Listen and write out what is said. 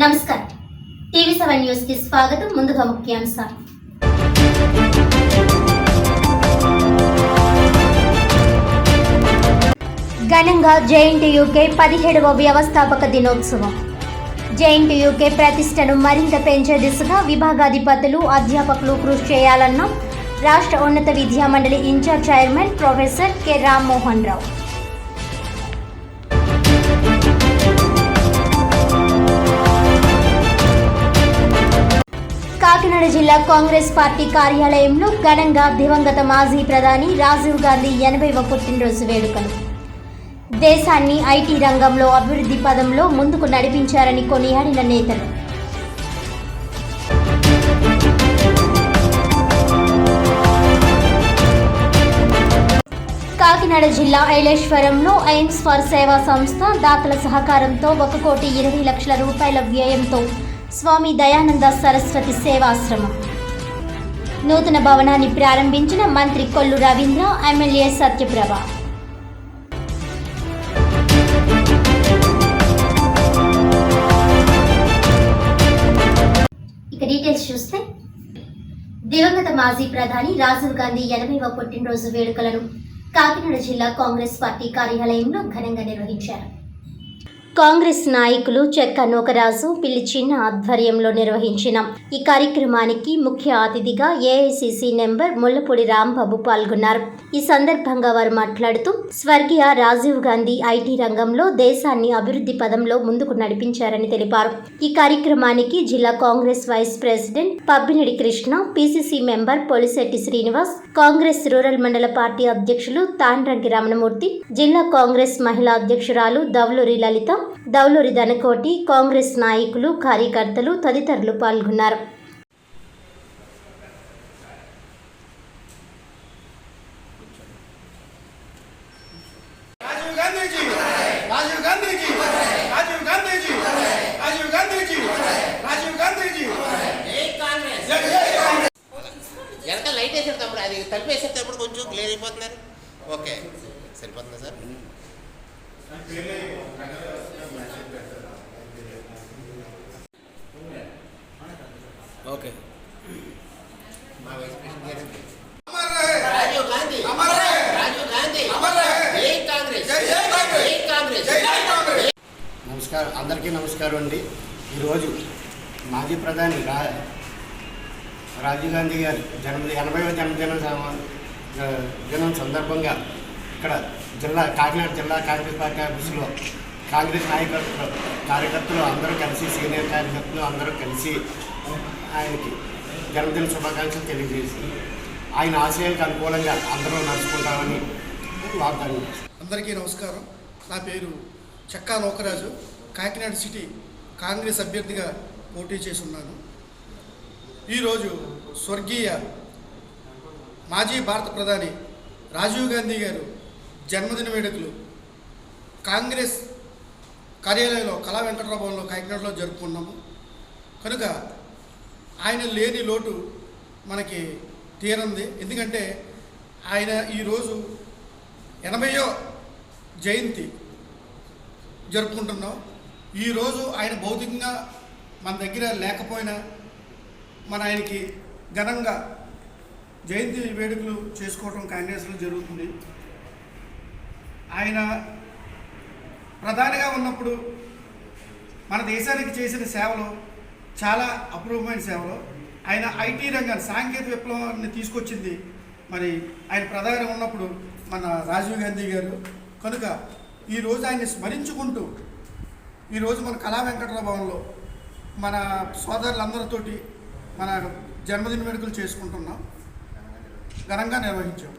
నమస్కారం. TV seven న్యూస్కి స్వాగతం. ముందుగా ముఖ్యాంశాలు. ఘనంగా జేఎన్టీయూకే పదిహేడవ వ్యవస్థాపక దినోత్సవం. జేఎన్టీయూకే ప్రతిష్టను మరింత పెంచే దిశగా విభాగాధిపతులు అధ్యాపకులు కృషి చేయాలన్న రాష్ట్ర ఉన్నత విద్యా మండలి incharge chairman professor K Rammohan Rao. Kakinada జిల్లా కాంగ్రెస్ పార్టీ కార్యాలయంలో ఘనంగా దివంగత మాజీ ప్రధాని రాజీవ్ గాంధీ ఎనభైవ పుట్టినరోజు వేడుకలు. దేశాన్ని ఐటీ రంగంలో అభివృద్ధి పదంలో ముందుకు నడిపించారని కొనియాడిన నేతలు. కాకినాడ జిల్లా ఐలేశ్వరంలో ఎయిమ్స్ ఫర్ సేవా సంస్థ దాతల సహకారంతో ఒక కోటి ఇరవై లక్షల రూపాయల వ్యయంతో స్వామి దయానంద సరస్వతి సేవాశ్రమం. నూతన భవనాన్ని ప్రారంభించిన మంత్రి కొల్లు రవీంద్ర ఎమ్మెల్యే సత్యప్రభ. ఇక డీటెయిల్స్ చూస్తే దివంగత మాజీ ప్రధాని రాజీవ్ గాంధీ ఎనభైవ పుట్టినరోజు వేడుకలను కాకినాడ జిల్లా కాంగ్రెస్ పార్టీ కార్యాలయంలో ఘనంగా నిర్వహించారు. కాంగ్రెస్ నాయకులు చెక్క నూకరాజు పిలిచిన ఆధ్వర్యంలో నిర్వహించిన ఈ కార్యక్రమానికి ముఖ్య అతిథిగా ఏఐసిసి నెంబర్ ముల్లపూడి రాంబాబు పాల్గొన్నారు. ఈ సందర్భంగా వారు మాట్లాడుతూ స్వర్గీయ రాజీవ్ గాంధీ ఐటీ రంగంలో దేశాన్ని అభివృద్ధి పదంలో ముందుకు నడిపించారని తెలిపారు. ఈ కార్యక్రమానికి జిల్లా Congress vice president Pabbinadi Krishna PCC member Polisetti Srinivas Congress rural మండల పార్టీ అధ్యక్షులు తాండ్రంకి రమణమూర్తి జిల్లా కాంగ్రెస్ మహిళా అధ్యక్షురాలు దవలూరి లలిత దౌలూరి ధనకోటి కాంగ్రెస్ నాయకులు కార్యకర్తలు తదితరులు పాల్గొన్నారు. కొంచెం క్లియర్ అయిపోతున్నారు ఓకే సరిపోతుందా సార్? ఓకే. నమస్కారం. అందరికీ నమస్కారం అండి. ఈరోజు మాజీ ప్రధాని రా రాజీవ్ గాంధీ గారి జన్మ ఎనభైవ జన్మదిన దినం సందర్భంగా ఇక్కడ జిల్లా కాకినాడ జిల్లా కాంగ్రెస్ పార్టీ ఆఫీసులో కాంగ్రెస్ నాయకులు కార్యకర్తలు అందరూ కలిసి సీనియర్ కార్యకర్తలు అందరూ కలిసి ఆయనకి జన్మదిన శుభాకాంక్షలు తెలియజేసి ఆయన ఆశయాలకు అనుకూలంగా అందరూ నడుచుకుంటామని వాగ్దానం అందరికీ నమస్కారం. నా పేరు చెక్కా లోకరాజు. కాకినాడ సిటీ కాంగ్రెస్ అభ్యర్థిగా పోటీ చేసి ఉన్నాను ఈరోజు స్వర్గీయ మాజీ భారత ప్రధాని రాజీవ్ గాంధీ గారు జన్మదిన వేడుకలు కాంగ్రెస్ కార్యాలయంలో కళా వెంకటరాభవన్లో కాకినాడలో జరుపుకున్నాము కనుక ఆయన లేని లోటు మనకి తీరంది ఎందుకంటే ఆయన ఈరోజు ఎనభయో జయంతి జరుపుకుంటున్నాం. ఈరోజు ఆయన భౌతికంగా మన దగ్గర లేకపోయినా మన ఆయనకి ఘనంగా జయంతి వేడుకలు చేసుకోవటం కాంగ్రెస్లో జరుగుతుంది. ఆయన ప్రధానిగా ఉన్నప్పుడు మన దేశానికి చేసిన సేవలు చాలా అపూర్వమైన సేవలు. ఆయన ఐటీ రంగాన్ని సాంకేతిక విప్లవాన్ని తీసుకొచ్చింది. మరి ఆయన ప్రధాని ఉన్నప్పుడు మన రాజీవ్ గాంధీ గారు. కనుక ఈరోజు ఆయన్ని స్మరించుకుంటూ ఈరోజు మన కళా వెంకటరావు భవన్లో మన సోదరులందరితోటి మన జన్మదిన వేడుకలు చేసుకుంటున్నాం. ఘనంగా నిర్వహించాం.